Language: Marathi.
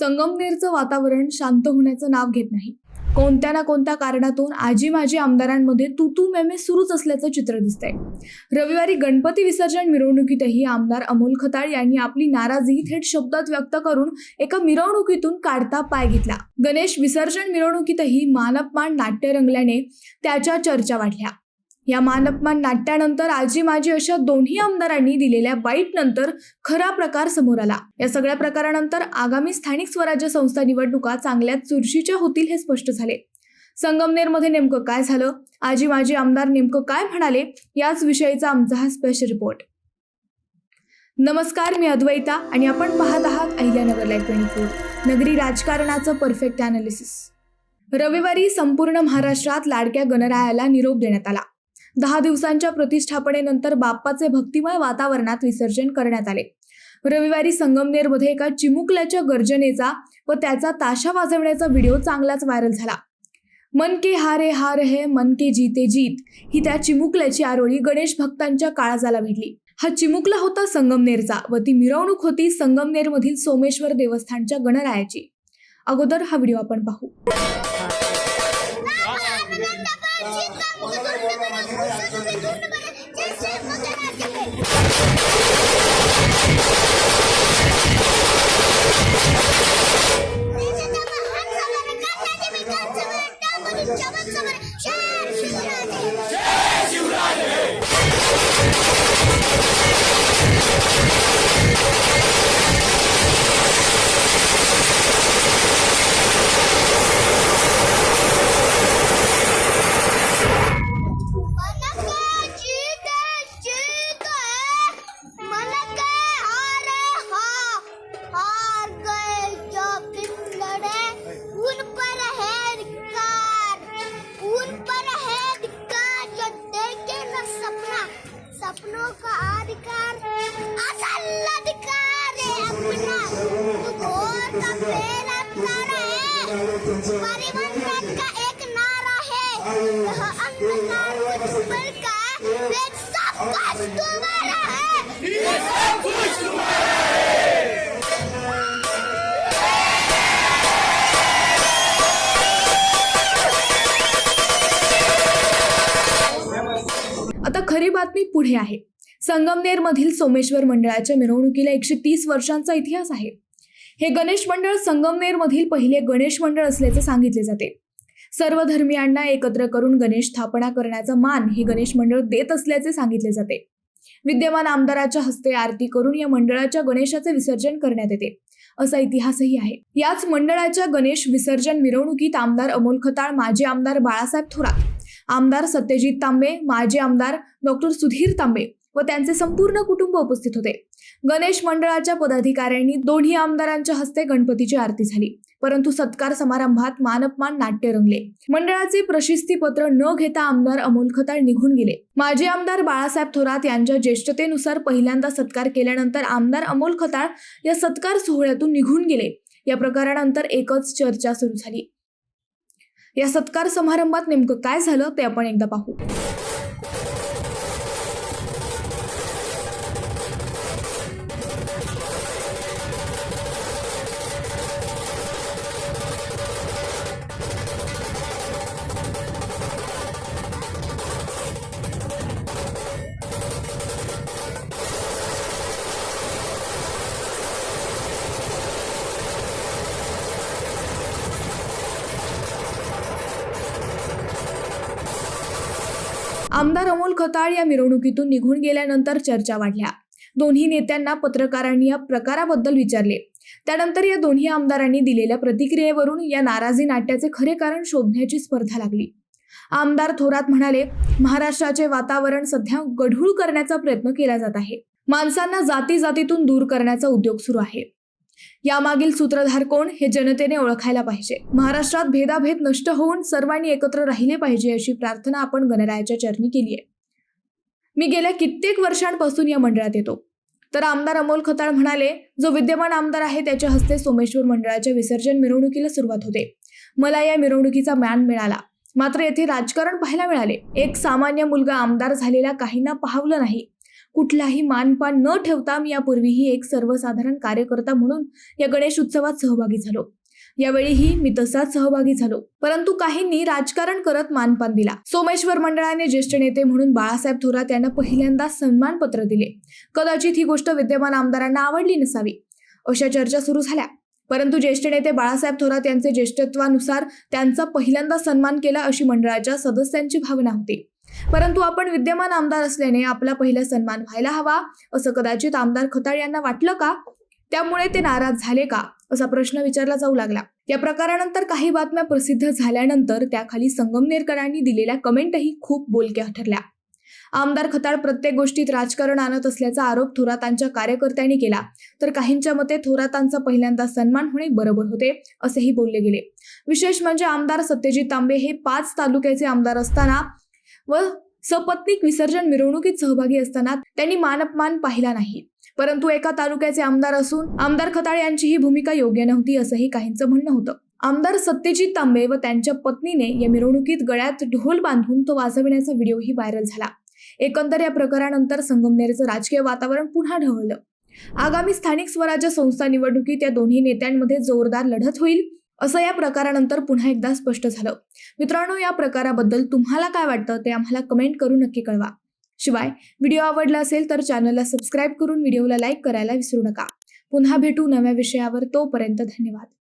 संगमनेरचं वातावरण शांत होण्याचं नाव घेत नाही. कोणत्या ना कोणत्या कारणातून आजी माजी आमदारांमध्ये तू तू मेमे सुरूच असल्याचं चित्र दिसतंय. रविवारी गणपती विसर्जन मिरवणुकीतही आमदार अमोल खताळ यांनी आपली नाराजी थेट शब्दात व्यक्त करून एका मिरवणुकीतून काढता पाय घेतला. गणेश विसर्जन मिरवणुकीतही मानपमान नाट्य रंगल्याने त्याच्या चर्चा वाढल्या. या मानपमान नाट्यानंतर आजी माजी अशा दोन्ही आमदारांनी दिलेल्या बाईट नंतर खरा प्रकार समोर आला. या सगळ्या प्रकारानंतर आगामी स्थानिक स्वराज्य संस्था निवडणुका चांगल्या चुरशीच्या होतील हे स्पष्ट झाले. संगमनेरमध्ये नेमकं काय झालं? आजी माजी आमदार नेमकं काय म्हणाले? याच विषयीचा आमचा हा स्पेशल रिपोर्ट नमस्कार मी अद्वैता आणि आपण पाहत आहात अहिल्यानगर लाईव्ह ट्वेंटी फोर नगरी राजकारणाचं परफेक्ट अनालिसिस रविवारी संपूर्ण महाराष्ट्रात लाडक्या गणरायाला निरोप देण्यात आला. दहा दिवसांच्या प्रतिष्ठापनेनंतर बाप्पाचे भक्तिमय वातावरणात विसर्जन करण्यात आले. रविवारी संगमनेरमध्ये एका चिमुकल्याच्या गर्जनेचा व त्याचा ताशा वाजवण्याचा व्हिडिओ चांगलाच व्हायरल झाला. मन के हारे हार हे मन के जीते जीत ही त्या चिमुकल्याची आरोळी गणेश भक्तांच्या काळजाला भिडली हा चिमुकला होता संगमनेरचा व ती मिरवणूक होती संगमनेरमधील सोमेश्वर देवस्थानच्या गणरायाची. अगोदर हा व्हिडिओ आपण पाहू. অনেক বড় আমাদের একজন आता खरी बातमी पुढे आहे. संगमनेरमधील सोमेश्वर मंडळाच्या मिरवणुकीला एकशे तीस वर्षांचा इतिहास आहे. हे गणेश मंडळ संगमनेरमधील पहिले गणेश मंडळ असल्याचे सांगितले जाते. सर्व धर्मियांना एकत्र करून गणेश स्थापना करण्याचा मान हे गणेश मंडळ देत असल्याचे सांगितले जाते. विद्यमान आमदाराच्या हस्ते आरती करून या मंडळाच्या गणेशाचे विसर्जन करण्यात येते. असा इतिहासही आहे. याच मंडळाच्या गणेश विसर्जन मिरवणुकीत आमदार अमोल खताळ माजी आमदार बाळासाहेब थोरात आमदार सत्यजित तांबे माजी आमदार डॉक्टर सुधीर तांबे व त्यांचे संपूर्ण कुटुंब उपस्थित होते. गणेश मंडळाच्या पदाधिकाऱ्यांनी दोन्ही आमदारांच्या हस्ते गणपतीची आरती झाली. परंतु सत्कार समारंभात मानपमान नाट्य रंगले. मंडळाचे प्रशस्तीपत्र न घेता आमदार अमोल खताळ निघून गेले. माजी आमदार बाळासाहेब थोरात यांच्या ज्येष्ठतेनुसार पहिल्यांदा सत्कार केल्यानंतर आमदार अमोल खताळ या सत्कार सोहळ्यातून निघून गेले. या प्रकारानंतर एकच चर्चा सुरू झाली. या सत्कार समारंभात नेमकं काय झालं ते आपण एकदा पाहू. आमदार अमोल खताळ या मिरवणुकीतून निघून गेल्यानंतर चर्चा वाढल्या. दोन्ही नेत्यांना पत्रकारांनी या प्रकाराबद्दल विचारले. त्यानंतर या दोन्ही आमदारांनी दिलेल्या प्रतिक्रियेवरून या नाराजी नाट्याचे खरे कारण शोधण्याची स्पर्धा लागली. आमदार थोरात म्हणाले महाराष्ट्राचे वातावरण सध्या गढूळ करण्याचा प्रयत्न केला जात आहे. माणसांना जाती जातीतून दूर करण्याचा उद्योग सुरू आहे. यामागील सूत्रधार कोण हे जनतेने ओळखायला पाहिजे. महाराष्ट्रात भेदाभेद नष्ट होऊन सर्वांनी एकत्र राहिले पाहिजे अशी प्रार्थना आपण गणरायाच्या चरणी केली आहे. मी गेल्या कित्येक वर्षांपासून या मंडळात येतो. तर आमदार अमोल खताळ म्हणाले जो विद्यमान आमदार आहे त्याच्या हस्ते सोमेश्वर मंडळाच्या विसर्जन मिरवणुकीला सुरुवात होते. मला या मिरवणुकीचा मान मिळाला. मात्र येथे राजकारण पाहायला मिळाले. एक सामान्य मुलगा आमदार झालेला काहींना पाहवलं नाही. कुठलाही मानपान न ठेवता मी यापूर्वीही एक सर्वसाधारण कार्यकर्ता म्हणून या गणेश उत्सवात सहभागी झालो. यावेळीही मी तसाच सहभागी झालो. परंतु काहींनी राजकारण करत मानपान दिला. सोमेश्वर मंडळाने ज्येष्ठ नेते म्हणून बाळासाहेब थोरात यांना पहिल्यांदा सन्मानपत्र दिले. कदाचित ही गोष्ट विद्यमान आमदारांना आवडली नसावी. अशा चर्चा सुरू झाल्या. परंतु ज्येष्ठ नेते बाळासाहेब थोरात यांचे ज्येष्ठत्वानुसार त्यांचा पहिल्यांदा सन्मान केला अशी मंडळाच्या सदस्यांची भावना होती. परंतु आपण विद्यमान आमदार असल्याने आपला पहिला सन्मान व्हायला हवा असं कदाचित आमदार खताळ यांना वाटलं का? त्यामुळे ते नाराज झाले का? असा प्रश्न विचारला जाऊ लागला. या प्रकारानंतर काही बातम्या प्रसिद्ध झाल्यानंतर त्याखाली संगमनेरकरांनी दिलेल्या कमेंटही खूप बोलक्या ठरल्या. आमदार खताळ प्रत्येक गोष्टीत राजकारण आणत असल्याचा आरोप थोरातांच्या कार्यकर्त्यांनी केला. तर काहींच्या मते थोरातांचा पहिल्यांदा सन्मान होणे बरोबर होते असेही बोलले गेले. विशेष म्हणजे आमदार सत्यजित तांबे हे पाच तालुक्याचे आमदार असताना व सपत्नीक विसर्जन मिरवणुकीत सहभागी असताना त्यांनी मानपमान पाहिला नाही. परंतु एका तालुक्याचे आमदार असून आमदार खताळ यांची ही भूमिका योग्य नव्हती असंही काहींचं म्हणणं होतं. आमदार सत्यजित तांबे व त्यांच्या पत्नीने या मिरवणुकीत गळ्यात ढोल बांधून तो वाजविण्याचा व्हिडिओही व्हायरल झाला. एकंदर या प्रकारानंतर संगमनेरचं राजकीय वातावरण पुन्हा ढवळलं. आगामी स्थानिक स्वराज्य संस्था निवडणुकीत या दोन्ही नेत्यांमध्ये जोरदार लढत होईल. असं या प्रकारानंतर पुन्हा एकदा स्पष्ट झालं. मित्रांनो या प्रकाराबद्दल तुम्हाला काय वाटतं ते आम्हाला कमेंट करून नक्की कळवा. शिवाय व्हिडिओ आवडला असेल तर चॅनलला सबस्क्राईब करून व्हिडिओला लाईक करायला विसरू नका. पुन्हा भेटू नव्या विषयावर तोपर्यंत धन्यवाद.